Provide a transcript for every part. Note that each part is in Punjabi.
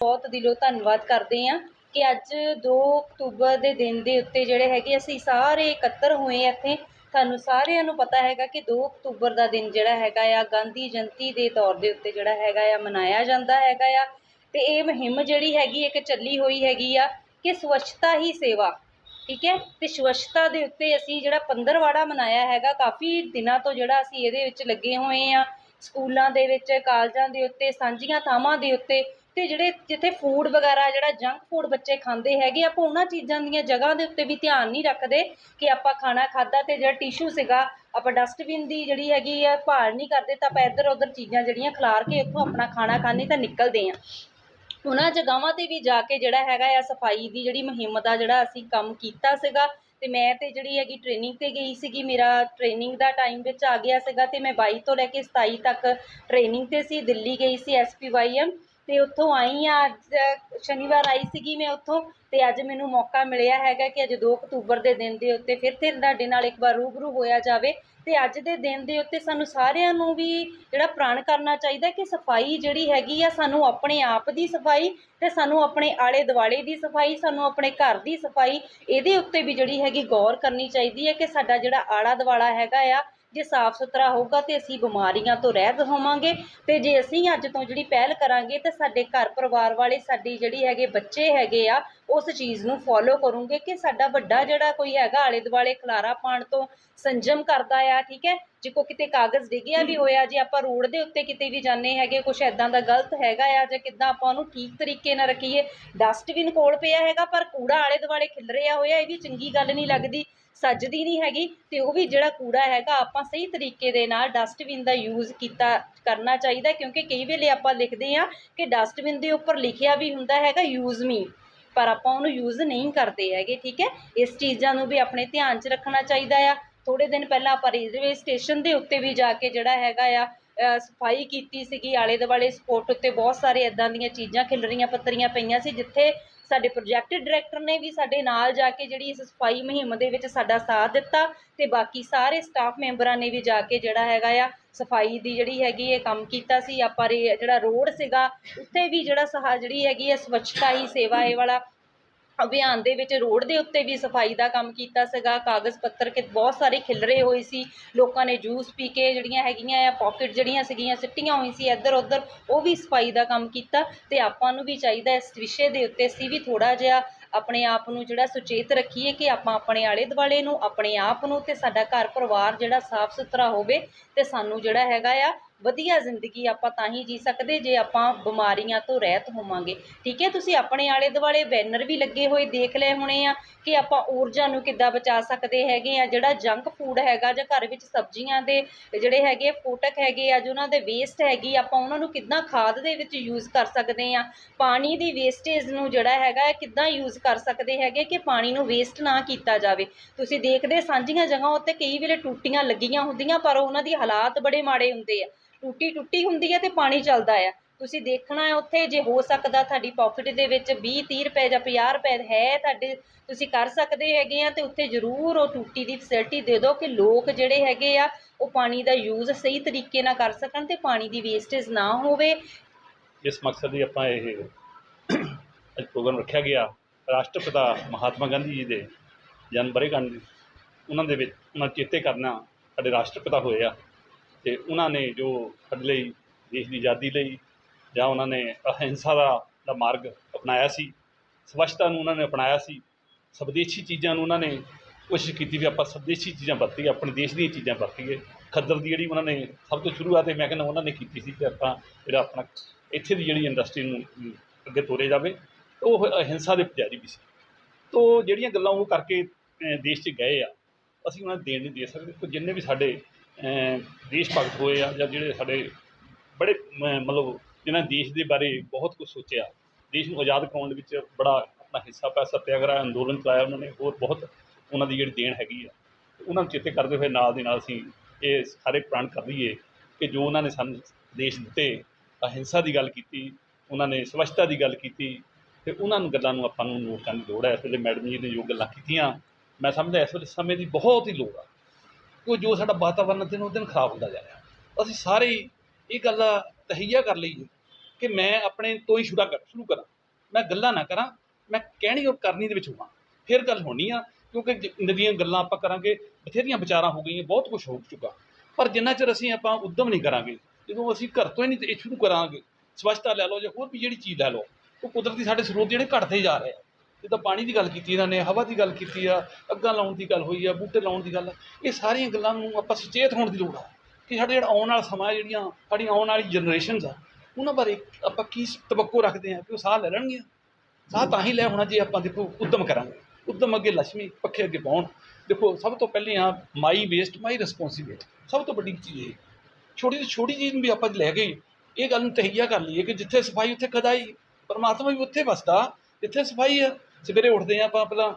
ਬਹੁਤ ਦਿਲੋਂ ਧੰਨਵਾਦ ਕਰਦੇ ਹਾਂ ਕਿ ਅੱਜ 2 ਅਕਤੂਬਰ ਦੇ ਦਿਨ ਦੇ ਉੱਤੇ ਜਿਹੜੇ ਹੈਗੇ ਅਸੀਂ ਸਾਰੇ ਇਕੱਤਰ ਹੋਏ ਇੱਥੇ। ਤੁਹਾਨੂੰ ਸਾਰਿਆਂ ਨੂੰ ਪਤਾ ਹੈਗਾ ਕਿ 2 ਅਕਤੂਬਰ ਦਾ ਦਿਨ ਜਿਹੜਾ ਹੈਗਾ ਆ, ਗਾਂਧੀ ਜਯੰਤੀ ਦੇ ਤੌਰ ਦੇ ਉੱਤੇ ਜਿਹੜਾ ਹੈਗਾ ਆ ਮਨਾਇਆ ਜਾਂਦਾ ਹੈਗਾ ਆ। ਤੇ ਇਹ ਮੁਹਿੰਮ ਜਿਹੜੀ ਹੈਗੀ ਇੱਕ ਚੱਲੀ ਹੋਈ ਹੈਗੀ ਆ ਕਿ ਸਵੱਛਤਾ ਹੀ ਸੇਵਾ ਠੀਕ ਹੈ? ਤੇ ਸਵੱਛਤਾ ਦੇ ਉੱਤੇ ਅਸੀਂ ਜਿਹੜਾ ਪੰਦਰਵਾੜਾ ਮਨਾਇਆ ਹੈਗਾ, ਕਾਫੀ ਦਿਨਾਂ ਤੋਂ ਜਿਹੜਾ ਅਸੀਂ ਇਹਦੇ ਵਿੱਚ ਲੱਗੇ ਹੋਏ ਆ ਸਕੂਲਾਂ ਦੇ ਵਿੱਚ, ਕਾਲਜਾਂ ਦੇ ਉੱਤੇ, ਸਾਂਝੀਆਂ ਥਾਵਾਂ ਦੇ ਉੱਤੇ ਤੇ ਜਿਹੜੇ ਜਿੱਥੇ ਫੂਡ ਵਗੈਰਾ, ਜਿਹੜਾ ਜੰਕ ਫੂਡ ਬੱਚੇ ਖਾਂਦੇ ਹੈਗੇ, ਆਪਾਂ ਉਹਨਾਂ ਚੀਜ਼ਾਂ ਦੀਆਂ ਜਗ੍ਹਾ ਦੇ ਉੱਤੇ ਵੀ ਧਿਆਨ ਨਹੀਂ ਰੱਖਦੇ ਕਿ ਆਪਾਂ ਖਾਣਾ ਖਾਦਾ ਤੇ ਜਿਹੜਾ ਟਿਸ਼ੂ ਸੀਗਾ, ਆਪਾਂ ਡਸਟਬਿਨ ਦੀ ਜਿਹੜੀ ਹੈਗੀ ਆ, ਭਾਲ ਨਹੀਂ ਕਰਦੇ ਤਾਂ ਆਪਾਂ ਇੱਧਰ ਉੱਧਰ ਚੀਜ਼ਾਂ ਜਿਹੜੀਆਂ ਖਿਲਾਰ ਕੇ ਉੱਥੋਂ ਆਪਣਾ ਖਾਣਾ ਖਾਣੇ ਤਾਂ ਨਿਕਲਦੇ ਆ ਉਹਨਾਂ ਜਗ੍ਹਾਵਾਂ ਤੇ ਵੀ ਜਾ ਕੇ ਜਿਹੜਾ ਹੈਗਾ ਆ ਸਫ਼ਾਈ ਦੀ ਜਿਹੜੀ ਮੁਹਿੰਮ ਦਾ ਜਿਹੜਾ ਅਸੀਂ ਕੰਮ ਕੀਤਾ ਸੀਗਾ ਤੇ ਮੈਂ ਤੇ ਜਿਹੜੀ ਹੈਗੀ ਟ੍ਰੇਨਿੰਗ ਤੇ ਗਈ ਸੀਗੀ, ਮੇਰਾ ਟ੍ਰੇਨਿੰਗ ਦਾ ਟਾਈਮ ਵਿੱਚ ਆ ਗਿਆ ਸੀਗਾ ਤੇ ਮੈਂ 22 ਤੋਂ ਲੈ ਕੇ 27 ਤੱਕ ਟ੍ਰੇਨਿੰਗ ਤੇ ਸੀ, ਦਿੱਲੀ ਗਈ ਸੀ ਐਸਪੀਵਾਈਐਮ ਤੇ ਉੱਥੋਂ ਆਈ ਆ, ਅੱਜ ਸ਼ਨੀਵਾਰ ਆਈ ਸੀਗੀ ਮੈਂ ਉੱਥੋਂ ਤੇ ਅੱਜ ਮੈਨੂੰ ਮੌਕਾ ਮਿਲਿਆ ਹੈਗਾ ਕਿ ਅੱਜ 2 ਅਕਤੂਬਰ ਦੇ ਦਿਨ ਦੇ ਉੱਤੇ ਫਿਰ ਤੇ ਤੁਹਾਡੇ ਨਾਲ ਇੱਕ ਵਾਰ ਰੂਬਰੂ ਹੋਇਆ ਜਾਵੇ ਤੇ ਅੱਜ ਦੇ ਦਿਨ ਦੇ ਉੱਤੇ ਸਾਨੂੰ ਸਾਰਿਆਂ ਨੂੰ ਵੀ ਜਿਹੜਾ ਪ੍ਰਣ ਕਰਨਾ ਚਾਹੀਦਾ ਕਿ ਸਫ਼ਾਈ ਜਿਹੜੀ ਹੈਗੀ ਆ ਸਾਨੂੰ ਆਪਣੇ ਆਪ ਦੀ ਸਫ਼ਾਈ ਤੇ ਸਾਨੂੰ ਆਪਣੇ ਆਲੇ ਦੁਆਲੇ ਦੀ ਸਫ਼ਾਈ, ਸਾਨੂੰ ਆਪਣੇ ਘਰ ਦੀ ਸਫ਼ਾਈ, ਇਹਦੇ ਉੱਤੇ ਵੀ ਜਿਹੜੀ ਹੈਗੀ ਗੌਰ ਕਰਨੀ ਚਾਹੀਦੀ ਹੈ ਕਿ ਸਾਡਾ ਜਿਹੜਾ ਆਲਾ ਦੁਆਲਾ ਹੈਗਾ ਆ ਜੇ ਸਾਫ਼ ਸੁਥਰਾ ਹੋਊਗਾ ਤੇ ਅਸੀਂ ਬਿਮਾਰੀਆਂ ਤੋਂ ਰਹਿਤ ਹੋਵਾਂਗੇ ਤੇ ਜੇ ਅਸੀਂ ਅੱਜ ਤੋਂ ਜਿਹੜੀ ਪਹਿਲ ਕਰਾਂਗੇ ਤੇ ਸਾਡੇ ਘਰ ਪਰਿਵਾਰ ਵਾਲੇ, ਸਾਡੀ ਜਿਹੜੀ ਹੈਗੇ ਬੱਚੇ ਹੈਗੇ ਆ ਉਸ ਚੀਜ਼ ਨੂੰ ਫੋਲੋ ਕਰੂੰਗੇ ਕਿ ਸਾਡਾ ਵੱਡਾ ਜਿਹੜਾ ਕੋਈ ਹੈਗਾ ਆਲੇ ਦੁਆਲੇ ਖਲਾਰਾ ਪਾਉਣ ਤੋਂ ਸੰਜਮ ਕਰਦਾ ਆ ਠੀਕ ਹੈ? ਜੇ ਕੋ ਕਿਤੇ ਕਾਗਜ਼ ਡਿੱਗਿਆ ਵੀ ਹੋਇਆ ਜੇ ਆਪਾਂ ਰੋਡ ਦੇ ਉੱਤੇ ਕਿਤੇ ਵੀ ਜਾਂਦੇ ਹੈਗੇ ਕੁਝ ਐਦਾਂ ਦਾ ਗਲਤ ਹੈਗਾ ਆ ਜਾਂ ਕਿੱਦਾਂ ਆਪਾਂ ਉਹਨੂੰ ਠੀਕ ਤਰੀਕੇ ਨਾਲ ਰੱਖੀਏ ਡਸਟਬਿਨ ਕੋਲ ਪਿਆ ਹੈਗਾ ਪਰ ਕੂੜਾ ਆਲੇ ਦੁਆਲੇ ਖਿਲਰਿਆ ਹੋਇਆ ਇਹ ਵੀ ਚੰਗੀ ਗੱਲ ਨਹੀਂ ਲੱਗਦੀ ਸੱਜਦੀ ਨਹੀਂ ਹੈਗੀ ਤੇ ਉਹ ਵੀ ਜਿਹੜਾ ਕੂੜਾ ਹੈਗਾ ਆਪਾਂ ਸਹੀ ਤਰੀਕੇ ਦੇ ਨਾਲ ਡਸਟਬਿਨ ਦਾ ਯੂਜ਼ ਕੀਤਾ ਕਰਨਾ ਚਾਹੀਦਾ ਕਿਉਂਕਿ ਕਈ ਵੇਲੇ ਆਪਾਂ ਲਿਖਦੇ ਆ ਕਿ ਡਸਟਬਿਨ ਦੇ ਉੱਪਰ ਲਿਖਿਆ ਵੀ ਹੁੰਦਾ ਹੈਗਾ ਯੂਜ਼ ਮੀ ਪਰ ਆਪਾਂ ਉਹਨੂੰ ਯੂਜ਼ ਨਹੀਂ ਕਰਦੇ ਹੈਗੇ, ਠੀਕ ਹੈ? ਇਸ ਚੀਜ਼ਾਂ ਨੂੰ ਵੀ ਆਪਣੇ ਧਿਆਨ 'ਚ ਰੱਖਣਾ ਚਾਹੀਦਾ ਆ। ਥੋੜੇ ਦਿਨ ਪਹਿਲਾਂ ਆਪਾਂ ਰੇਲਵੇ ਸਟੇਸ਼ਨ ਦੇ ਉੱਤੇ ਵੀ ਜਾ ਕੇ ਜਿਹੜਾ ਹੈਗਾ ਆ ਸਫ਼ਾਈ ਕੀਤੀ ਸੀਗੀ, ਆਲੇ ਦੁਆਲੇ ਸਪੋਰਟ ਉੱਤੇ ਬਹੁਤ ਸਾਰੇ ਇਦਾਂ ਦੀਆਂ ਚੀਜ਼ਾਂ ਖਿਲਰੀਆਂ ਪੱਤਰੀਆਂ ਪਈਆਂ ਸੀ, ਜਿੱਥੇ ਸਾਡੇ ਪ੍ਰੋਜੈਕਟ ਡਾਇਰੈਕਟਰ ਨੇ ਵੀ ਸਾਡੇ ਨਾਲ ਜਾ ਕੇ ਜਿਹੜੀ ਇਸ ਸਫ਼ਾਈ ਮੁਹਿੰਮ ਦੇ ਵਿੱਚ ਸਾਡਾ ਸਾਥ ਦਿੱਤਾ ਤੇ ਬਾਕੀ ਸਾਰੇ ਸਟਾਫ ਮੈਂਬਰਾਂ ਨੇ ਵੀ ਜਾ ਕੇ ਜਿਹੜਾ ਹੈਗਾ ਆ ਸਫ਼ਾਈ ਦੀ ਜਿਹੜੀ ਹੈਗੀ ਹੈ ਕੰਮ ਕੀਤਾ ਸੀ, ਆਪਾਂ ਰੇ- ਜਿਹੜਾ ਰੋਡ ਸੀਗਾ, ਉੱਥੇ ਵੀ ਜਿਹੜਾ ਸਹਾ ਜਿਹੜੀ ਹੈਗੀ ਹੈ ਸਵੱਛਤਾ ਹੀ ਸੇਵਾ ਇਹ ਵਾਲਾ ਅਭਿਆਨ ਦੇ ਵਿੱਚ ਰੋਡ ਦੇ ਉੱਤੇ ਵੀ ਸਫ਼ਾਈ ਦਾ ਕੰਮ ਕੀਤਾ ਸੀਗਾ, ਕਾਗਜ਼ ਪੱਤਰ ਕਿ ਬਹੁਤ ਸਾਰੇ ਖਿਲਰੇ ਹੋਏ ਸੀ, ਲੋਕਾਂ ਨੇ ਜੂਸ ਪੀ ਕੇ ਜਿਹੜੀਆਂ ਹੈਗੀਆਂ ਆ ਪਾਕਟ ਜਿਹੜੀਆਂ ਸੀਗੀਆਂ, ਸਿੱਟੀਆਂ ਹੋਈ ਸੀ, ਇੱਧਰ ਉੱਧਰ, ਉਹ ਵੀ ਸਫ਼ਾਈ ਦਾ ਕੰਮ ਕੀਤਾ ਤੇ ਆਪਾਂ ਨੂੰ ਵੀ ਚਾਹੀਦਾ ਇਸ ਵਿਸ਼ੇ ਦੇ ਉੱਤੇ ਅਸੀਂ ਵੀ ਥੋੜਾ ਜਿਹਾ ਆਪਣੇ ਆਪ ਨੂੰ ਜਿਹੜਾ ਸੁਚੇਤ ਰੱਖੀਏ ਕਿ ਆਪਾਂ ਆਪਣੇ ਆਲੇ ਦੁਆਲੇ ਨੂੰ, ਆਪਣੇ ਆਪ ਨੂੰ ਅਤੇ ਸਾਡਾ ਘਰ ਪਰਿਵਾਰ ਜਿਹੜਾ ਸਾਫ਼ ਸੁਥਰਾ ਹੋਵੇ ਅਤੇ ਸਾਨੂੰ ਜਿਹੜਾ ਹੈਗਾ ਆ ਵਧੀਆ ਜ਼ਿੰਦਗੀ ਆਪਾਂ ਤਾਂ ਹੀ ਜੀ ਸਕਦੇ ਜੇ ਆਪਾਂ ਬਿਮਾਰੀਆਂ ਤੋਂ ਰਹਿਤ ਹੋਵਾਂਗੇ। ਠੀਕ ਹੈ? ਤੁਸੀਂ ਆਪਣੇ ਆਲੇ ਦੁਆਲੇ ਬੈਨਰ ਵੀ ਲੱਗੇ ਹੋਏ ਦੇਖ ਲਏ ਹੋਣੇ ਆ ਕਿ ਆਪਾਂ ਊਰਜਾ ਨੂੰ ਕਿੱਦਾਂ ਬਚਾ ਸਕਦੇ ਹੈਗੇ ਆ। ਜਿਹੜਾ ਜੰਕ ਫੂਡ ਹੈਗਾ ਜਾਂ ਘਰ ਵਿੱਚ ਸਬਜ਼ੀਆਂ ਦੇ ਜਿਹੜੇ ਹੈਗੇ ਫੋਟਕ ਹੈਗੇ ਆ ਜੋ ਉਹਨਾਂ ਦੇ ਵੇਸਟ ਹੈਗੀ, ਆਪਾਂ ਉਹਨਾਂ ਨੂੰ ਕਿੱਦਾਂ ਖਾਦ ਦੇ ਵਿੱਚ ਯੂਜ਼ ਕਰ ਸਕਦੇ ਆ? ਪਾਣੀ ਦੀ ਵੇਸਟੇਜ ਨੂੰ ਜਿਹੜਾ ਹੈਗਾ ਕਿੱਦਾਂ ਯੂਜ਼ ਕਰ ਸਕਦੇ ਹੈਗੇ ਕਿ ਪਾਣੀ ਨੂੰ ਵੇਸਟ ਨਾ ਕੀਤਾ ਜਾਵੇ? ਤੁਸੀਂ ਦੇਖਦੇ ਸਾਂਝੀਆਂ ਜਗ੍ਹਾ ਉੱਤੇ ਕਈ ਵੇਲੇ ਟੂਟੀਆਂ ਲੱਗੀਆਂ ਹੁੰਦੀਆਂ, ਪਰ ਉਹਨਾਂ ਦੀ ਹਾਲਾਤ ਬੜੇ ਮਾੜੇ ਹੁੰਦੇ ਆ। ਟੂਟੀ ਟੁੱਟੀ ਹੁੰਦੀ ਹੈ ਤੇ ਪਾਣੀ ਚੱਲਦਾ ਆ। ਤੁਸੀਂ ਦੇਖਣਾ ਹੈ ਉੱਥੇ, ਜੇ ਹੋ ਸਕਦਾ ਤੁਹਾਡੀ ਪਾਕਟ ਦੇ ਵਿੱਚ 20 30 ਰੁਪਏ ਜਾਂ 50 ਰੁਪਏ ਹੈ ਤੁਹਾਡੇ, ਤੁਸੀਂ ਕਰ ਸਕਦੇ ਹੈਗੇ ਆ ਤੇ ਉੱਥੇ ਜ਼ਰੂਰ ਉਹ ਟੂਟੀ ਦੀ ਫੈਸਿਲਿਟੀ ਦੇ ਦਿਓ ਕਿ ਲੋਕ ਜਿਹੜੇ ਹੈਗੇ ਆ, ਉਹ ਪਾਣੀ ਦਾ ਯੂਜ਼ ਸਹੀ ਤਰੀਕੇ ਨਾਲ ਕਰ ਸਕਣ ਤੇ ਪਾਣੀ ਦੀ ਵੇਸਟੇਜ ਨਾ ਹੋਵੇ। ਇਸ ਮਕਸਦ ਲਈ ਆਪਾਂ ਇਹ ਅੱਜ ਪ੍ਰੋਗਰਾਮ ਰੱਖਿਆ ਗਿਆ। ਰਾਸ਼ਟਰਪਿਤਾ ਮਹਾਤਮਾ ਗਾਂਧੀ ਜੀ ਦੇ ਜਨਮ ਵਰ੍ਹੇਗੰਢ, ਉਹਨਾਂ ਦੇ ਵਿੱਚ ਉਹਨਾਂ ਚੇਤੇ ਕਰਨਾ ਸਾਡੇ ਰਾਸ਼ਟਰਪਿਤਾ ਹੋਏ ਆ। ਤੇ ਉਹਨਾਂ ਨੇ ਜੋ ਸਾਡੇ ਲਈ, ਦੇਸ਼ ਦੀ ਆਜ਼ਾਦੀ ਲਈ ਜਾਂ ਉਹਨਾਂ ਨੇ ਅਹਿੰਸਾ ਦਾ ਦਾ ਮਾਰਗ ਅਪਣਾਇਆ ਸੀ, ਸਵੱਛਤਾ ਨੂੰ ਉਹਨਾਂ ਨੇ ਅਪਣਾਇਆ ਸੀ, ਸਵਦੇਸ਼ੀ ਚੀਜ਼ਾਂ ਨੂੰ ਉਹਨਾਂ ਨੇ ਕੋਸ਼ਿਸ਼ ਕੀਤੀ ਵੀ ਆਪਾਂ ਸਵਦੇਸ਼ੀ ਚੀਜ਼ਾਂ ਵਰਤੀਏ, ਆਪਣੇ ਦੇਸ਼ ਦੀਆਂ ਚੀਜ਼ਾਂ ਵਰਤੀਏ। ਖੱਦਰ ਦੀ ਜਿਹੜੀ ਉਹਨਾਂ ਨੇ ਸਭ ਤੋਂ ਸ਼ੁਰੂਆਤ ਇਹ ਮੈਂ ਕਹਿੰਦਾ ਉਹਨਾਂ ਨੇ ਕੀਤੀ ਸੀ ਕਿ ਆਪਾਂ ਜਿਹੜਾ ਆਪਣਾ ਇੱਥੇ ਦੀ ਜਿਹੜੀ ਇੰਡਸਟਰੀ ਨੂੰ ਅੱਗੇ ਤੋਰੇ ਜਾਵੇ ਉਹ ਅਹਿੰਸਾ ਦੇ ਪੁਜਾਰੀ ਵੀ ਸੀ। ਤੋ ਜਿਹੜੀਆਂ ਗੱਲਾਂ ਉਹ ਕਰਕੇ ਦੇਸ਼ 'ਚ ਗਏ ਆ, ਅਸੀਂ ਉਹਨਾਂ ਨੂੰ ਦੇਣ ਨਹੀਂ ਦੇ ਸਕਦੇ। ਕਿ ਜਿੰਨੇ ਵੀ ਸਾਡੇ ਦੇਸ਼ ਭਗਤ ਹੋਏ ਆ ਜਾਂ ਜਿਹੜੇ ਸਾਡੇ ਬੜੇ ਮਤਲਬ ਜਿਨ੍ਹਾਂ ਨੇ ਦੇਸ਼ ਦੇ ਬਾਰੇ ਬਹੁਤ ਕੁਝ ਸੋਚਿਆ, ਦੇਸ਼ ਨੂੰ ਆਜ਼ਾਦ ਕਰਾਉਣ ਦੇ ਵਿੱਚ ਬੜਾ ਆਪਣਾ ਹਿੱਸਾ ਪਾਇਆ ਸਤਿਆਗ੍ਰਹਿ ਅੰਦੋਲਨ ਚਲਾਇਆ ਉਹਨਾਂ ਨੇ, ਹੋਰ ਬਹੁਤ ਉਹਨਾਂ ਦੀ ਜਿਹੜੀ ਦੇਣ ਹੈਗੀ ਆ। ਉਹਨਾਂ ਨੂੰ ਚੇਤੇ ਕਰਦੇ ਹੋਏ ਨਾਲ ਦੇ ਨਾਲ ਅਸੀਂ ਇਹ ਸਾਰੇ ਪ੍ਰਣ ਕਰ ਲਈਏ ਕਿ ਜੋ ਉਹਨਾਂ ਨੇ ਸਾਨੂੰ ਦੇਸ਼ ਦਿੱਤੇ ਅਹਿੰਸਾ ਦੀ ਗੱਲ ਕੀਤੀ, ਉਹਨਾਂ ਨੇ ਸਵੱਛਤਾ ਦੀ ਗੱਲ ਕੀਤੀ, ਤੇ ਉਹਨਾਂ ਨੂੰ ਗੱਲਾਂ ਨੂੰ ਆਪਾਂ ਨੂੰ ਨੋਟ ਕਰਨ ਦੀ ਲੋੜ ਹੈ। ਇਸ ਵੇਲੇ ਮੈਡਮ ਜੀ ਨੇ ਜੋ ਗੱਲਾਂ ਕੀਤੀਆਂ, ਮੈਂ ਸਮਝਦਾ ਇਸ ਵੇਲੇ ਸਮੇਂ ਦੀ ਬਹੁਤ ਹੀ ਲੋੜ ਆ। ਕਿ ਜੋ ਸਾਡਾ ਵਾਤਾਵਰਨ ਦਿਨ ਉਹ ਦਿਨ ਖਰਾਬ ਹੁੰਦਾ ਜਾ ਰਿਹਾ। ਅਸੀਂ ਸਾਰੇ ਇਹ ਗੱਲ ਤਹਈਆ ਕਰ ਲਈਏ ਕਿ ਮੈਂ ਆਪਣੇ ਤੋਂ ਹੀ ਸ਼ੁਰੂ ਕਰ ਸ਼ੁਰੂ ਕਰਾਂ। ਮੈਂ ਗੱਲਾਂ ਨਾ ਕਰਾਂ, ਮੈਂ ਕਹਿਣੀ ਔਰ ਕਰਨੀ ਦੇ ਵਿੱਚ ਹੋਵਾਂ। ਫਿਰ ਗੱਲ ਹੋਣੀ ਆ, ਕਿਉਂਕਿ ਜ- ਨਵੀਆਂ ਗੱਲਾਂ ਆਪਾਂ ਕਰਾਂਗੇ, ਬਥੇਰੀਆਂ ਵਿਚਾਰਾਂ ਹੋ ਗਈਆਂ, ਬਹੁਤ ਕੁਝ ਹੋ ਚੁੱਕਾ। ਪਰ ਜਿੰਨਾ ਚਿਰ ਅਸੀਂ ਆਪਾਂ ਉਦਮ ਨਹੀਂ ਕਰਾਂਗੇ, ਜਦੋਂ ਅਸੀਂ ਘਰ ਤੋਂ ਹੀ ਨਹੀਂ ਇਹ ਸ਼ੁਰੂ ਕਰਾਂਗੇ, ਸਵੱਛਤਾ ਲੈ ਲਓ ਜਾਂ ਹੋਰ ਵੀ ਜਿਹੜੀ ਚੀਜ਼ ਲੈ ਲਓ, ਉਹ ਕੁਦਰਤੀ ਸਾਡੇ ਸਰੋਤ ਜਿਹੜੇ ਘਟਦੇ ਜਾ ਰਹੇ ਆ। ਜਿੱਦਾਂ ਪਾਣੀ ਦੀ ਗੱਲ ਕੀਤੀ ਇਹਨਾਂ ਨੇ, ਹਵਾ ਦੀ ਗੱਲ ਕੀਤੀ ਆ, ਅੱਗਾਂ ਲਾਉਣ ਦੀ ਗੱਲ ਹੋਈ ਆ, ਬੂਟੇ ਲਾਉਣ ਦੀ ਗੱਲ ਆ। ਇਹ ਸਾਰੀਆਂ ਗੱਲਾਂ ਨੂੰ ਆਪਾਂ ਸੁਚੇਤ ਹੋਣ ਦੀ ਲੋੜ ਆ ਕਿ ਸਾਡਾ ਜਿਹੜਾ ਆਉਣ ਵਾਲਾ ਸਮਾਂ ਜਿਹੜੀਆਂ ਸਾਡੀ ਆਉਣ ਵਾਲੀ ਜਨਰੇਸ਼ਨਸ ਆ, ਉਹਨਾਂ ਬਾਰੇ ਆਪਾਂ ਕੀ ਤਵੱਕੋ ਰੱਖਦੇ ਆ ਕਿ ਉਹ ਸਾਹ ਲੈ ਲੈਣਗੀਆਂ? ਸਾਹ ਤਾਂ ਹੀ ਲੈ ਹੋਣਾ ਜੇ ਆਪਾਂ ਦੇਖੋ ਉਦਮ ਕਰਾਂਗੇ। ਉਦਮ ਅੱਗੇ ਲక్ష్ਮੀ ਪੱਖੇ ਅੱਗੇ ਪਾਉਣ। ਦੇਖੋ, ਸਭ ਤੋਂ ਪਹਿਲੇ ਆ ਮਾਈ ਵੇਸਟ ਮਾਈ ਰਿਸਪੌਂਸਿਬਿਲਟੀ ਸਭ ਤੋਂ ਵੱਡੀ ਚੀਜ਼ ਇਹ। ਛੋਟੀ ਤੋਂ ਛੋਟੀ ਚੀਜ਼ ਨੂੰ ਵੀ ਆਪਾਂ ਲੈ ਗਏ, ਇਹ ਗੱਲ ਨੂੰ ਤਹਈਆ ਕਰ ਲਈਏ ਕਿ ਜਿੱਥੇ ਸਫ਼ਾਈ ਉੱਥੇ ਖਦਾਈ ਪਰਮਾਤਮਾ ਵੀ ਉੱਥੇ ਵਸਦਾ, ਜਿੱਥੇ ਸਫ਼ਾਈ ਆ ਸਵੇਰੇ ਉੱਠਦੇ ਆ ਆਪਾਂ ਪਹਿਲਾਂ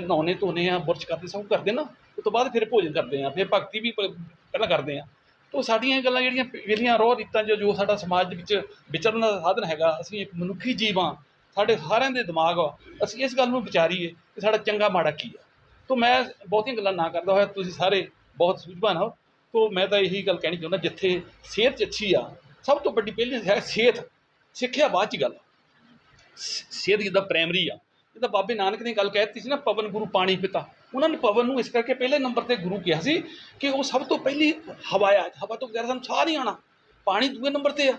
ਨਹਾਉਣੇ ਧੋਨੇ ਆ ਬੁਰਸ਼ ਕਰਦੇ, ਸਭ ਕਰਦੇ ਨਾ, ਉਸ ਤੋਂ ਬਾਅਦ ਫਿਰ ਭੋਜਨ ਕਰਦੇ ਆ ਫਿਰ ਭਗਤੀ ਵੀ ਪ- ਪਹਿਲਾਂ ਕਰਦੇ ਆ ਤੋ ਸਾਡੀਆਂ ਗੱਲਾਂ ਜਿਹੜੀਆਂ ਜਿਹੜੀਆਂ ਰੋਹ ਰੀਤਾਂ ਜੋ ਜੋ ਸਾਡਾ ਸਮਾਜ ਦੇ ਵਿੱਚ ਵਿਚਰਨ ਦਾ ਸਾਧਨ ਹੈਗਾ, ਅਸੀਂ ਇੱਕ ਮਨੁੱਖੀ ਜੀਵ ਹਾਂ, ਸਾਡੇ ਸਾਰਿਆਂ ਦੇ ਦਿਮਾਗ ਆ, ਅਸੀਂ ਇਸ ਗੱਲ ਨੂੰ ਵਿਚਾਰੀਏ ਕਿ ਸਾਡਾ ਚੰਗਾ ਮਾੜਾ ਕੀ ਆ। ਤੋ ਮੈਂ ਬਹੁਤੀਆਂ ਗੱਲਾਂ ਨਾ ਕਰਦਾ ਹੋਇਆ, ਤੁਸੀਂ ਸਾਰੇ ਬਹੁਤ ਸੂਝਵਾਨ ਹੋ, ਤੋ ਮੈਂ ਤਾਂ ਇਹੀ ਗੱਲ ਕਹਿਣੀ ਚਾਹੁੰਦਾ, ਜਿੱਥੇ ਸਿਹਤ 'ਚ ਅੱਛੀ ਆ, ਸਭ ਤੋਂ ਵੱਡੀ ਪਹਿਲੀ ਹੈ ਸਿਹਤ, ਸਿੱਖਿਆ ਬਾਅਦ 'ਚ ਗੱਲ ਸ- ਸਿਹਤ ਜਿੱਦਾਂ ਪ੍ਰਾਇਮਰੀ ਆ। ਜਿੱਦਾਂ ਬਾਬੇ ਨਾਨਕ ਨੇ ਗੱਲ ਕਹਿ ਦਿੱਤੀ ਸੀ ਨਾ, ਪਵਨ ਗੁਰੂ ਪਾਣੀ ਪਿਤਾ। ਉਹਨਾਂ ਨੇ ਪਵਨ ਨੂੰ ਇਸ ਕਰਕੇ ਪਹਿਲੇ ਨੰਬਰ ਤੇ ਗੁਰੂ ਕਿਹਾ ਸੀ ਕਿ ਉਹ ਸਭ ਤੋਂ ਪਹਿਲੀ ਹਵਾ ਆ। ਹਵਾ ਤੋਂ ਬਗੈਰ ਸਾਨੂੰ ਸਾਹ ਨਹੀਂ ਆਉਣਾ। ਪਾਣੀ ਦੂਏ ਨੰਬਰ ਤੇ ਆ।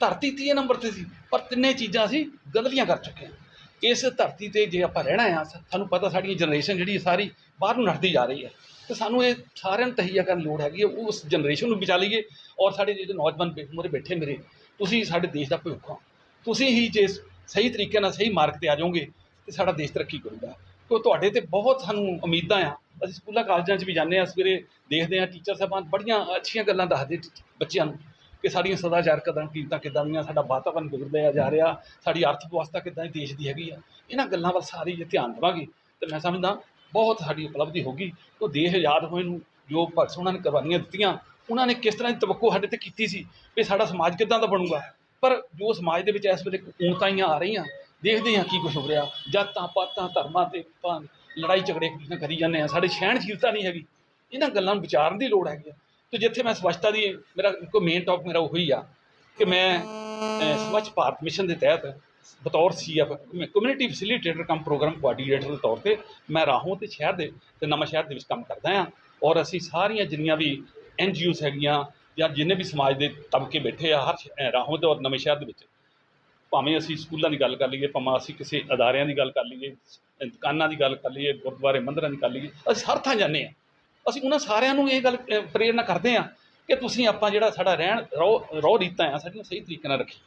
ਧਰਤੀ ਤੀਏ ਨੰਬਰ ਤੇ ਸੀ। ਪਰ ਤਿੰਨੇ ਚੀਜ਼ਾਂ ਅਸੀਂ ਗਲਤੀਆਂ ਕਰ ਚੁੱਕੇ ਹਾਂ। ਇਸ ਧਰਤੀ ਤੇ ਜੇ ਆਪਾਂ ਰਹਿਣਾ ਆ ਸਾਨੂੰ ਪਤਾ ਸਾਡੀ ਜਨਰੇਸ਼ਨ ਜਿਹੜੀ ਸਾਰੀ ਬਾਹਰ ਨੂੰ ਨੱਠਦੀ ਜਾ ਰਹੀ ਹੈ ਤੇ ਸਾਨੂੰ ਇਹ ਸਾਰਿਆਂ ਨੂੰ ਤਹੀਆ ਕਰਨ ਦੀ ਲੋੜ ਹੈਗੀ ਹੈ ਉਸ ਜਨਰੇਸ਼ਨ ਨੂੰ ਬਚਾ ਲਈਏ। ਔਰ ਸਾਡੇ ਜਿਹੜੇ ਨੌਜਵਾਨ ਬੇ- ਮੂਹਰੇ ਬੈਠੇ ਮੇਰੇ, ਤੁਸੀਂ ਸਾਡੇ ਦੇਸ਼ ਦਾ ਭਵਿੱਖ ਹੋ ਤੁਸੀਂ ਹੀ ਜੇ ਸਹੀ ਤਰੀਕੇ ਨਾਲ ਸਹੀ ਮਾਰਗ ਤੇ ਆ ਜਾਓਗੇ ਤੇ ਸਾਡਾ ਦੇਸ਼ ਤਰੱਕੀ ਕਰੂਗਾ। ਕਿਉਂ ਤੁਹਾਡੇ ਤੇ ਬਹੁਤ ਸਾਨੂੰ ਉਮੀਦਾਂ ਆ। ਅਸੀਂ ਸਕੂਲਾਂ, ਕਾਲਜਾਂ 'ਚ ਵੀ ਜਾਂਦੇ ਆ ਸਵੇਰੇ ਦੇਖਦੇ ਆ ਟੀਚਰ ਸਾਹਿਬਾਨ ਬੜੀਆਂ ਅੱਛੀਆਂ ਗੱਲਾਂ ਦੱਸਦੇ ਬੱਚਿਆਂ ਨੂੰ ਕਿ ਸਾਡੀਆਂ ਸਦਾਚਾਰ ਕਦਮ, ਕੀਮਤਾਂ ਕਿੱਦਾਂ ਦੀਆਂ, ਸਾਡਾ ਵਾਤਾਵਰਨ ਵਿਗੜਦਾ ਜਾ ਰਿਹਾ, ਸਾਡੀ ਅਰਥ ਵਿਵਸਥਾ ਕਿੱਦਾਂ ਦੀ ਦੇਸ਼ ਦੀ ਹੈਗੀ ਆ। ਇਹਨਾਂ ਗੱਲਾਂ ਵੱਲ ਸਾਰੀ ਜੇ ਧਿਆਨ ਦੇਵਾਂਗੇ, ਤੇ ਮੈਂ ਸਮਝਦਾ ਬਹੁਤ ਸਾਡੀ ਉਪਲਬਧੀ ਹੋਗੀ ਉਹ ਦੇਸ਼ ਆਜ਼ਾਦ ਹੋਏ ਨੂੰ ਜੋ ਭਗਤ ਸਿੰਘ ਉਹਨਾਂ ਨੇ ਕੁਰਬਾਨੀਆਂ ਦਿੱਤੀਆਂ, ਉਹਨਾਂ ਨੇ ਕਿਸ ਤਰ੍ਹਾਂ ਦੀ ਤਵੱਕੋ ਸਾਡੇ ਤੇ ਕੀਤੀ ਸੀ, ਵੀ ਸਾਡਾ ਸਮਾਜ ਕਿੱਦਾਂ ਦਾ ਬਣੂਗਾ। ਪਰ ਜੋ ਸਮਾਜ ਦੇ ਵਿੱਚ ਇਸ ਵੇਲੇ ਊਣਤਾਈਆਂ ਆ ਰਹੀਆਂ ਦੇਖਦੇ ਹਾਂ ਕੀ ਕੁਝ ਹੋ ਰਿਹਾ। ਜਾਤਾਂ, ਪਾਤਾਂ, ਧਰਮਾਂ ਤੇ ਆਪਾਂ ਲੜਾਈ ਝਗੜੇ ਕਰੀ ਜਾਂਦੇ ਆ ਸਾਡੇ ਸਹਿਣਸ਼ੀਲਤਾ ਨਹੀਂ ਹੈਗੀ। ਇਹਨਾਂ ਗੱਲਾਂ ਨੂੰ ਵਿਚਾਰਨ ਦੀ ਲੋੜ ਹੈਗੀ ਆ। ਤੇ ਜਿੱਥੇ ਮੈਂ ਸਵੱਛਤਾ ਦੀ ਮੇਰਾ ਇੱਕੋ ਮੇਨ ਟੌਪ ਮੇਰਾ ਉਹੀ ਆ ਕਿ ਮੈਂ ਸਵੱਛ ਭਾਰਤ ਮਿਸ਼ਨ ਦੇ ਤਹਿਤ ਬਤੌਰ CF community facilitator cum programme coordinator ਦੇ ਤੌਰ ਤੇ ਮੈਂ ਰਾਹੋਂ ਤੇ ਸ਼ਹਿਰ ਦੇ ਤੇ ਨਵਾਂ ਸ਼ਹਿਰ ਦੇ ਵਿੱਚ ਕੰਮ ਕਰਦਾ ਹਾਂ। ਔਰ ਅਸੀਂ ਸਾਰੀਆਂ ਜਿੰਨੀਆਂ ਵੀ ਐਨ ਜੀ ਓਸ ਹੈਗੀਆਂ ਜਾਂ ਜਿੰਨੇ ਵੀ ਸਮਾਜ ਦੇ ਤਬਕੇ ਬੈਠੇ ਆ, ਹਰ ਸ਼- ਰਾਹੋਂ ਤੇ ਔਰ ਨਵੇਂ ਸ਼ਹਿਰ ਦੇ ਵਿੱਚ ਭਾਵੇਂ ਅਸੀਂ ਸਕੂਲਾਂ ਦੀ ਗੱਲ ਕਰ ਲਈਏ ਭਾਵੇਂ ਅਸੀਂ ਕਿਸੇ ਅਦਾਰਿਆਂ ਦੀ ਗੱਲ ਕਰ ਲਈਏ ਦੁਕਾਨਾਂ ਦੀ ਗੱਲ ਕਰ ਲਈਏ ਗੁਰਦੁਆਰੇ ਮੰਦਿਰਾਂ ਦੀ ਕਰ ਲਈਏ ਅਸੀਂ ਹਰ ਥਾਂ ਜਾਂਦੇ ਹਾਂ। ਅਸੀਂ ਉਹਨਾਂ ਸਾਰਿਆਂ ਨੂੰ ਇਹ ਗੱਲ ਅਹ, ਪ੍ਰੇਰਨਾ ਕਰਦੇ ਹਾਂ ਕਿ ਤੁਸੀਂ ਆਪਾਂ ਜਿਹੜਾ ਸਾਡਾ ਰਹਿਣ ਰੋ ਰੋ ਰੀਤਾਂ ਆ ਸਾਡੀਆਂ ਸਹੀ ਤਰੀਕੇ ਨਾਲ ਰੱਖੀ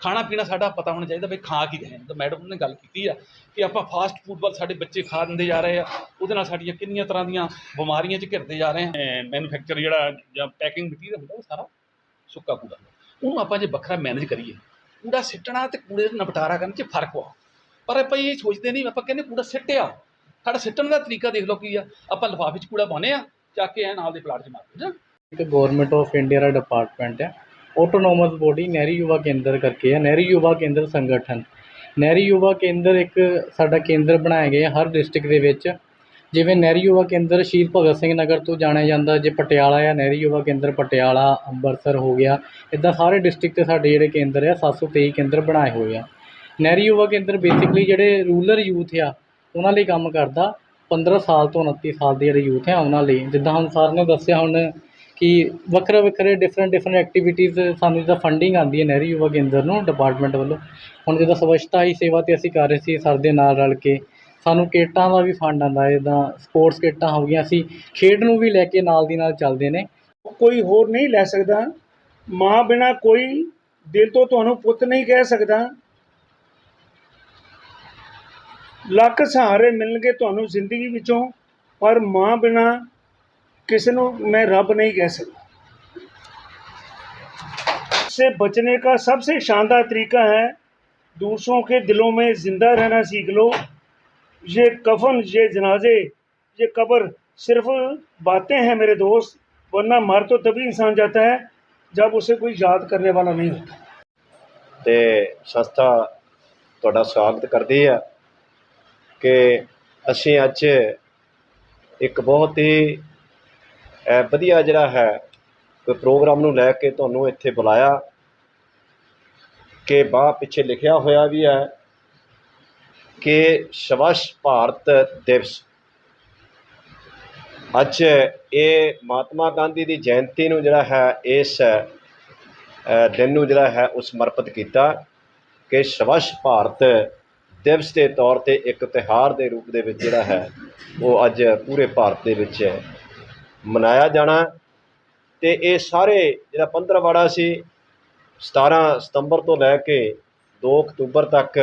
ਖਾਣਾ ਪੀਣਾ ਸਾਡਾ ਪਤਾ ਹੋਣਾ ਚਾਹੀਦਾ ਵੀ ਖਾ ਕੀ ਰਹੇ ਹਾਂ ਤਾਂ ਮੈਡਮ ਨੇ ਗੱਲ ਕੀਤੀ ਆ ਕਿ ਆਪਾਂ ਫਾਸਟ ਫੂਡ ਵੱਲ ਸਾਡੇ ਬੱਚੇ ਖਾ ਦਿੰਦੇ ਜਾ ਰਹੇ ਆ ਉਹਦੇ ਨਾਲ ਸਾਡੀਆਂ ਕਿੰਨੀਆਂ ਤਰ੍ਹਾਂ ਦੀਆਂ ਬਿਮਾਰੀਆਂ 'ਚ ਘਿਰਦੇ ਜਾ ਰਹੇ ਆ। ਮੈਨੂਫੈਕਚਰ ਜਿਹੜਾ ਜਾਂ ਪੈਕਿੰਗ ਮਟੀਰੀਅਲ ਹੁੰਦਾ ਉਹ ਸਾਰਾ ਸੁੱਕਾ ਕੂੜਾ ਉਹਨੂੰ ਆਪਾਂ ਜੇ ਵੱਖਰਾ ਮੈਨੇਜ ਕਰੀਏ ਕੂੜਾ ਸਿੱਟਣਾ ਤੇ ਕੂੜੇ ਦਾ ਨਿਪਟਾਰਾ ਕਰਨ 'ਚ ਫ਼ਰਕ ਵਾ। ਪਰ ਆਪਾਂ ਇਹ ਸੋਚਦੇ ਨਹੀਂ, ਆਪਾਂ ਕਹਿੰਦੇ ਕੂੜਾ ਸਿੱਟਿਆ। ਸਾਡਾ ਸਿੱਟਣ ਦਾ ਤਰੀਕਾ ਦੇਖ ਲਓ ਕੀ ਆ। ਆਪਾਂ ਲਿਫਾਫੇ 'ਚ ਕੂੜਾ ਪਾਉਂਦੇ ਆ, ਚੱਕ ਕੇ ਐ ਨਾਲ ਦੇ ਪਲਾਟ 'ਚ ਮਾਰਦੇ ਹਾਂ ਇੱਕ ਗਵਰਨਮੈਂਟ ਆਫ ਇੰਡੀਆ ਦਾ ਡਿਪਾਰਟਮੈਂਟ ਹੈ ਆਟੋਨੋਮਸ ਬੋਡੀ ਨਹਿਰੀ ਯੁਵਾ ਕੇਂਦਰ ਕਰਕੇ ਹੈ ਨਹਿਰੀ ਯੁਵਾ ਕੇਂਦਰ ਸੰਗਠਨ। ਨਹਿਰੀ ਯੁਵਾ ਕੇਂਦਰ ਇੱਕ ਸਾਡਾ ਕੇਂਦਰ ਬਣਾਇਆ ਗਿਆ ਹਰ ਡਿਸਟ੍ਰਿਕਟ ਦੇ ਵਿੱਚ। ਜਿਵੇਂ ਨਹਿਰੀ ਯੁਵਾ ਕੇਂਦਰ ਸ਼ਹੀਦ ਭਗਤ ਸਿੰਘ ਨਗਰ ਤੋਂ ਜਾਣਿਆ ਜਾਂਦਾ, ਜੇ ਪਟਿਆਲਾ ਆ ਨਹਿਰੀ ਯੁਵਾ ਕੇਂਦਰ ਪਟਿਆਲਾ ਅੰਮ੍ਰਿਤਸਰ ਹੋ ਗਿਆ, ਇੱਦਾਂ ਸਾਰੇ ਡਿਸਟ੍ਰਿਕਟ 'ਤੇ ਸਾਡੇ ਜਿਹੜੇ ਕੇਂਦਰ ਆ 723 ਕੇਂਦਰ ਬਣਾਏ ਹੋਏ ਆ। ਨਹਿਰੀ ਯੁਵਾ ਕੇਂਦਰ ਬੇਸਿਕਲੀ ਜਿਹੜੇ ਰੂਰਲ ਯੂਥ ਆ, ਉਹਨਾਂ ਲਈ ਕੰਮ ਕਰਦਾ 15 ਸਾਲ ਤੋਂ 29 ਸਾਲ ਦੇ ਜਿਹੜੇ ਯੂਥ ਆ, ਉਹਨਾਂ ਲਈ। ਜਿੱਦਾਂ ਹੁਣ ਸਰ ਨੇ ਦੱਸਿਆ ਹੁਣ ਕਿ ਵੱਖਰੇ ਵੱਖਰੇ ਡਿਫਰੈਂਟ ਡਿਫਰੈਂਟ ਐਕਟੀਵਿਟੀਜ਼ ਸਾਨੂੰ ਜਿੱਦਾਂ ਫੰਡਿੰਗ ਆਉਂਦੀ ਹੈ ਨਹਿਰੀ ਯੁਵਾ ਕੇਂਦਰ ਨੂੰ ਡਿਪਾਰਟਮੈਂਟ ਵੱਲੋਂ। ਹੁਣ ਜਿੱਦਾਂ ਸਵੱਛਤਾ ਹੀ ਸੇਵਾ ਤੇ ਅਸੀਂ ਕਰ ਰਹੇ ਸੀ, ਸਰ ਦੇ ਨਾਲ ਰਲ ਕੇ। ਸਾਨੂੰ ਕਿੱਟਾਂ ਦਾ ਵੀ ਫੰਡ ਆਉਂਦਾ ਹੈ ਜਿੱਦਾਂ ਸਪੋਰਟਸ ਕਿੱਟਾਂ ਹੋ ਗਈਆਂ ਅਸੀਂ ਖੇਡ ਨੂੰ ਵੀ ਲੈ ਕੇ ਨਾਲ ਦੀ ਨਾਲ ਚੱਲਦੇ ਨੇ ਕੋਈ ਹੋਰ ਨਹੀਂ ਲੈ ਸਕਦਾ ਮਾਂ ਬਿਨਾ ਕੋਈ ਦਿਲ ਤੋਂ ਤੁਹਾਨੂੰ ਪੁੱਤ ਨਹੀਂ ਕਹਿ ਸਕਦਾ ਲੱਖ ਸਹਾਰੇ ਮਿਲਣਗੇ ਤੁਹਾਨੂੰ ਜ਼ਿੰਦਗੀ ਵਿੱਚੋਂ ਪਰ ਮਾਂ ਬਿਨਾ ਕਿਸੇ ਨੂੰ मैं रब नहीं कह सकता से बचने का सबसे शानदार तरीका है दूसरों के दिलों में ज़िंदा रहना सीख लो ये कफन ये जनाजे ये कब्र सिर्फ बातें हैं मेरे दोस्त वरना मर तो तभी इंसान जाता है जब उसे कोई याद करने वाला नहीं होता ਤੇ ਸੰਸਥਾ ਤੁਹਾਡਾ ਸਵਾਗਤ ਕਰਦੀ ਹੈ ਕਿ ਅਸੀਂ ਅੱਜ ਇੱਕ ਬਹੁਤ ਹੀ ਅ, ਵਧੀਆ ਜਿਹੜਾ ਹੈ ਕੋਈ ਪ੍ਰੋਗਰਾਮ ਨੂੰ ਲੈ ਕੇ ਤੁਹਾਨੂੰ ਇੱਥੇ ਬੁਲਾਇਆ ਕਿ ਬਾਹ ਪਿੱਛੇ ਲਿਖਿਆ ਹੋਇਆ ਵੀ ਹੈ ਕਿ ਸਵੱਛ ਭਾਰਤ ਦਿਵਸ। ਅੱਜ ਇਹ ਮਹਾਤਮਾ ਗਾਂਧੀ ਦੀ ਜਯੰਤੀ ਨੂੰ ਜਿਹੜਾ ਹੈ, ਇਸ ਦਿਨ ਨੂੰ ਜਿਹੜਾ ਹੈ, ਉਹ ਸਮਰਪਿਤ ਕੀਤਾ ਕਿ ਸਵੱਛ ਭਾਰਤ ਦਿਵਸ ਦੇ ਤੌਰ ਤੇ ਇੱਕ ਤਿਉਹਾਰ ਦੇ ਰੂਪ ਦੇ ਵਿੱਚ ਜਿਹੜਾ ਹੈ, ਉਹ ਅੱਜ ਪੂਰੇ ਭਾਰਤ ਦੇ ਵਿੱਚ ਮਨਾਇਆ ਜਾਣਾ। ਤੇ ਇਹ ਸਾਰੇ ਜਿਹੜਾ ਪੰਦਰਵਾੜਾ ਸੀ 17 ਸਤੰਬਰ ਤੋਂ ਲੈ ਕੇ 2 ਅਕਤੂਬਰ ਤੱਕ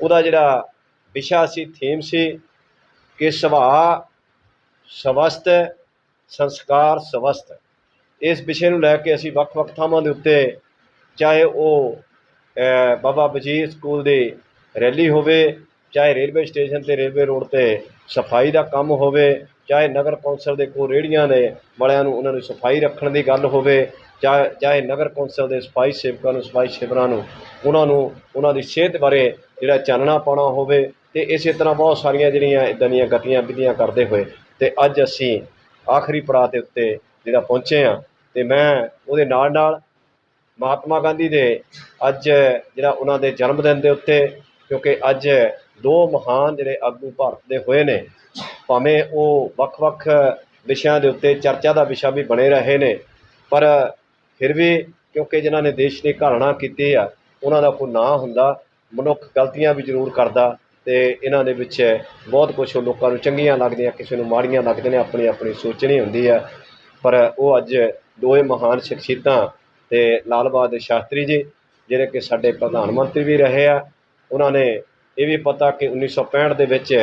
ਉਹਦਾ ਜਿਹੜਾ ਵਿਸ਼ਾ ਸੀ ਥੀਮ ਸੀ ਕਿ ਸੁਭਾਅ ਸਵਸਥ ਸੰਸਕਾਰ ਸਵਸਥ ਇਸ ਵਿਸ਼ੇ ਨੂੰ ਲੈ ਕੇ ਅਸੀਂ ਵੱਖ-ਵੱਖ ਥਾਵਾਂ ਦੇ ਉੱਤੇ ਚਾਹੇ ਉਹ ਬਾਬਾ ਵਜੀਰ ਸਕੂਲ ਦੀ ਰੈਲੀ ਹੋਵੇ, ਚਾਹੇ ਰੇਲਵੇ ਸਟੇਸ਼ਨ ਤੇ, ਰੇਲਵੇ ਰੋਡ ਤੇ ਸਫ਼ਾਈ ਦਾ ਕੰਮ ਹੋਵੇ, ਚਾਹੇ ਨਗਰ ਕੌਂਸਲ ਦੇ ਕੋਲ ਰੇਹੜੀਆਂ ਦੇ ਵਾਲਿਆਂ ਨੂੰ ਉਹਨਾਂ ਨੂੰ ਸਫ਼ਾਈ ਰੱਖਣ ਦੀ ਗੱਲ ਹੋਵੇ ਚਾਹੇ ਚਾਹੇ ਨਗਰ ਕੌਂਸਲ ਦੇ ਸਫ਼ਾਈ ਸੇਵਕਾਂ ਨੂੰ, ਸਫ਼ਾਈ ਸੇਵਰਾਂ ਨੂੰ, ਉਹਨਾਂ ਨੂੰ, ਉਹਨਾਂ ਦੀ ਸਿਹਤ ਬਾਰੇ ਜਿਹੜਾ ਚਾਨਣਾ ਪਾਉਣਾ ਹੋਵੇ ਅਤੇ ਇਸੇ ਤਰ੍ਹਾਂ ਬਹੁਤ ਸਾਰੀਆਂ ਜਿਹੜੀਆਂ ਇੱਦਾਂ ਦੀਆਂ ਗਤੀਆਂ ਵਿਧੀਆਂ ਕਰਦੇ ਹੋਏ ਅਤੇ ਅੱਜ ਅਸੀਂ ਆਖਰੀ ਪੜਾਅ ਦੇ ਉੱਤੇ ਜਿਹੜਾ ਪਹੁੰਚੇ ਹਾਂ ਅਤੇ ਮੈਂ ਉਹਦੇ ਨਾਲ ਨਾਲ ਮਹਾਤਮਾ ਗਾਂਧੀ ਦੇ ਅੱਜ ਜਿਹੜਾ ਉਹਨਾਂ ਦੇ ਜਨਮ ਦਿਨ ਦੇ ਉੱਤੇ, ਕਿਉਂਕਿ ਅੱਜ ਦੋ ਮਹਾਨ ਜਿਹੜੇ ਆਗੂ ਭਾਰਤ ਦੇ ਹੋਏ ਨੇ, ਭਾਵੇਂ ਉਹ ਵੱਖ-ਵੱਖ ਵਿਸ਼ਿਆਂ ਦੇ ਉੱਤੇ ਚਰਚਾ ਦਾ ਵਿਸ਼ਾ ਵੀ ਬਣੇ ਰਹੇ ਨੇ, ਪਰ ਫਿਰ ਵੀ ਕਿਉਂਕਿ ਜਿਨ੍ਹਾਂ ਨੇ ਦੇਸ਼ ਦੀ ਘਾਲਣਾ ਕੀਤੀ ਆ, ਉਹਨਾਂ ਦਾ ਕੋਈ ਨਾਂ ਹੁੰਦਾ, ਮਨੁੱਖ ਗਲਤੀਆਂ ਵੀ ਜ਼ਰੂਰ ਕਰਦਾ ਅਤੇ ਇਹਨਾਂ ਦੇ ਵਿੱਚ ਬਹੁਤ ਕੁਛ ਲੋਕਾਂ ਨੂੰ ਚੰਗੀਆਂ ਲੱਗਦੀਆਂ, ਕਿਸੇ ਨੂੰ ਮਾੜੀਆਂ ਲੱਗਦੀਆਂ ਨੇ, ਆਪਣੀ ਆਪਣੀ ਸੋਚਣੀ ਹੁੰਦੀ ਆ। ਪਰ ਉਹ ਅੱਜ ਦੋਵੇਂ ਮਹਾਨ ਸ਼ਖਸੀਅਤਾਂ ਅਤੇ ਲਾਲ ਬਹਾਦਰ ਸ਼ਾਸਤਰੀ ਜੀ, ਜਿਹੜੇ ਕਿ ਸਾਡੇ ਪ੍ਰਧਾਨ ਮੰਤਰੀ ਵੀ ਰਹੇ ਆ, ਉਹਨਾਂ ਨੇ ਇਹ ਵੀ ਪਤਾ ਕਿ 1965 ਦੇ ਵਿੱਚ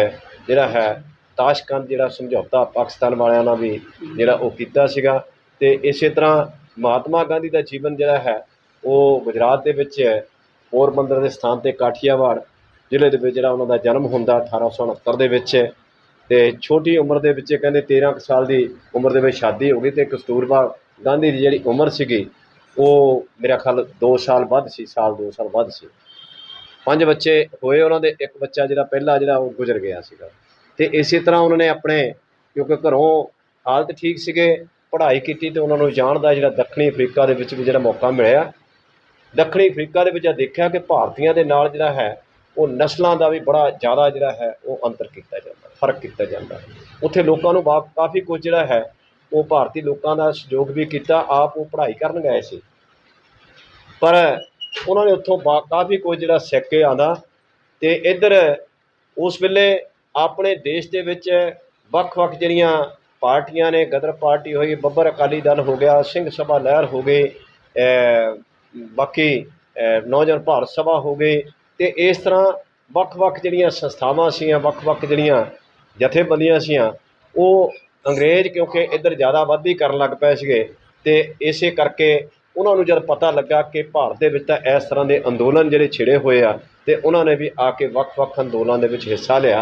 ਜਿਹੜਾ ਹੈ ਤਾਸ਼ਕੰਦ ਜਿਹੜਾ ਸਮਝੌਤਾ ਪਾਕਿਸਤਾਨ ਵਾਲਿਆਂ ਨਾਲ ਵੀ ਜਿਹੜਾ ਉਹ ਕੀਤਾ ਸੀਗਾ ਅਤੇ ਇਸੇ ਤਰ੍ਹਾਂ ਮਹਾਤਮਾ ਗਾਂਧੀ ਦਾ ਜੀਵਨ ਜਿਹੜਾ ਹੈ, ਉਹ ਗੁਜਰਾਤ ਦੇ ਵਿੱਚ ਪੋਰਬੰਦਰ ਦੇ ਸਥਾਨ ਤੇ ਕਾਠੀਆਵਾੜ ਜ਼ਿਲ੍ਹੇ ਦੇ ਵਿੱਚ ਜਿਹੜਾ ਉਹਨਾਂ ਦਾ ਜਨਮ ਹੁੰਦਾ 1869 ਦੇ ਵਿੱਚ। ਤੇ ਛੋਟੀ ਉਮਰ ਦੇ ਵਿੱਚ ਕਹਿੰਦੇ 13 ਕੁ ਸਾਲ ਦੀ ਉਮਰ ਦੇ ਵਿੱਚ ਸ਼ਾਦੀ ਹੋ ਗਈ ਤੇ ਕਸਤੂਰਬਾ ਗਾਂਧੀ ਦੀ ਜਿਹੜੀ ਉਮਰ ਸੀਗੀ, ਉਹ ਮੇਰਾ ਖਿਆਲ 2 ਸਾਲ ਵੱਧ ਸੀ, ਸਾਲ 2 ਸਾਲ ਵੱਧ ਸੀ। ਪੰਜ ਬੱਚੇ ਹੋਏ ਉਹਨਾਂ ਦੇ, ਇੱਕ ਬੱਚਾ ਜਿਹੜਾ ਪਹਿਲਾ ਜਿਹੜਾ ਉਹ ਗੁਜ਼ਰ ਗਿਆ ਸੀਗਾ। ਤੇ ਇਸੇ ਤਰ੍ਹਾਂ ਉਹਨਾਂ ਨੇ ਆਪਣੇ, ਕਿਉਂਕਿ ਘਰੋਂ ਹਾਲਤ ਠੀਕ ਸੀਗੇ ਪੜ੍ਹਾਈ ਕੀਤੀ ਤੇ ਉਹਨਾਂ ਨੂੰ ਜਾਣ ਦਾ ਜਿਹੜਾ ਦੱਖਣੀ ਅਫਰੀਕਾ ਦੇ ਵਿੱਚ ਵੀ ਜਿਹੜਾ ਮੌਕਾ ਮਿਲਿਆ। ਦੱਖਣੀ ਅਫਰੀਕਾ ਦੇ ਵਿੱਚ ਆ ਦੇਖਿਆ ਕਿ ਭਾਰਤੀਆਂ ਦੇ ਨਾਲ ਜਿਹੜਾ ਹੈ, ਉਹ ਨਸਲਾਂ ਦਾ ਵੀ ਬੜਾ ਜ਼ਿਆਦਾ ਜਿਹੜਾ ਹੈ, ਉਹ ਅੰਤਰ ਕੀਤਾ ਜਾਂਦਾ, ਫ਼ਰਕ ਕੀਤਾ ਜਾਂਦਾ। ਉੱਥੇ ਲੋਕਾਂ ਨੂੰ ਬਾ- ਕਾਫੀ ਕੁਝ ਜਿਹੜਾ ਹੈ, ਉਹ ਭਾਰਤੀ ਲੋਕਾਂ ਦਾ ਸਹਿਯੋਗ ਵੀ ਕੀਤਾ, ਆਪ ਉਹ ਪੜ੍ਹਾਈ ਕਰਨ ਗਏ ਸੀ। ਪਰ ਉਹਨਾਂ ਨੇ ਉੱਥੋਂ ਬਾ- ਕਾਫੀ ਕੁਝ ਜਿਹੜਾ ਸਿੱਖ ਕੇ ਆਂਦਾ ਤੇ ਇੱਧਰ ਉਸ ਵੇਲੇ ਆਪਣੇ ਦੇਸ਼ ਦੇ ਵਿੱਚ ਵੱਖ-ਵੱਖ ਜਿਹੜੀਆਂ ਪਾਰਟੀਆਂ ਨੇ, ਗਦਰ ਪਾਰਟੀ ਹੋਈ, ਬੱਬਰ ਅਕਾਲੀ ਦਲ ਹੋ ਗਿਆ, ਸਿੰਘ ਸਭਾ ਲਹਿਰ ਹੋ ਗਏ ਬਾਕੀ ਨੌਜਵਾਨ ਭਾਰਤ ਸਭਾ ਹੋ ਗਏ ਤੇ ਇਸ ਤਰ੍ਹਾਂ ਵੱਖ-ਵੱਖ ਜਿਹੜੀਆਂ ਸੰਸਥਾਵਾਂ ਸੀਆਂ, ਵੱਖ-ਵੱਖ ਜਿਹੜੀਆਂ ਜਥੇਬੰਦੀਆਂ ਸੀਆਂ, ਉਹ ਅੰਗਰੇਜ਼ ਕਿਉਂਕਿ ਇੱਧਰ ਜ਼ਿਆਦਾ ਵਾਧੀ ਕਰਨ ਲੱਗ ਪਏ ਸੀਗੇ ਤੇ ਇਸੇ ਕਰਕੇ ਉਹਨਾਂ ਨੂੰ ਜਦ ਪਤਾ ਲੱਗਾ ਕਿ ਭਾਰਤ ਦੇ ਵਿੱਚ ਤਾਂ ਇਸ ਤਰ੍ਹਾਂ ਦੇ ਅੰਦੋਲਨ ਜਿਹੜੇ ਛਿੜੇ ਹੋਏ ਆ ਤੇ ਉਹਨਾਂ ਨੇ ਵੀ ਆ ਕੇ ਵੱਖ-ਵੱਖ ਅੰਦੋਲਨਾਂ ਦੇ ਵਿੱਚ ਹਿੱਸਾ ਲਿਆ।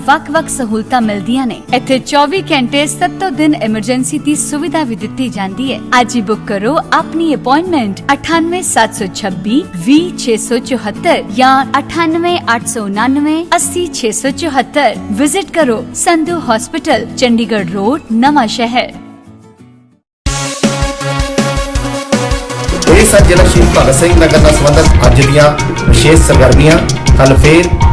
ਵੱਖ-ਵੱਖ ਸਹੂਲਤਾਂ ਮਿਲਦੀਆਂ ਨੇ ਇੱਥੇ 24 ਘੰਟੇ 7 ਦਿਨ ਐਮਰਜੈਂਸੀ ਦੀ ਸੁਵਿਧਾ ਵੀ ਦਿੱਤੀ ਜਾਂਦੀ ਹੈ ਅੱਜ ਹੀ ਬੁੱਕ ਕਰੋ ਆਪਣੀ ਅਪਾਇੰਟਮੈਂਟ 98726 20674 या अठानवे आठ सौ उनानवे अस्सी छे सौ चौहत्तर। विज़िट करो संधु हॉस्पिटल चंडीगढ़ रोड, नवा शहर। तो जिला श्री भगत सिंह नगर का संबंधित अज विशेष कल फिर